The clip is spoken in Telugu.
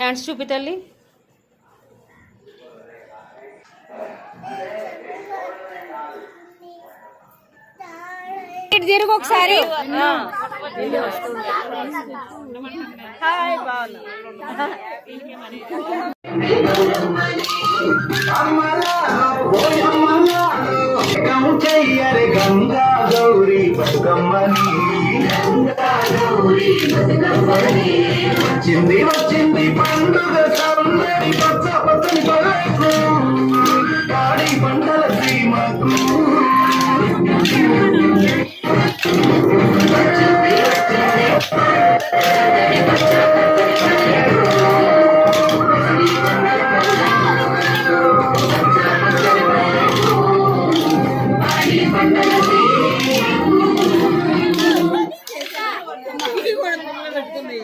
హ్యాండ్స్ చూపి తల్లి. ఇటు తిరుగు ఒకసారి. చెయ్యరే గంగా గౌరీ బతుకమ్మని వచ్చింది వచ్చింది పండుగ సందడి పచ్చ కూడా పెట్టుకుంది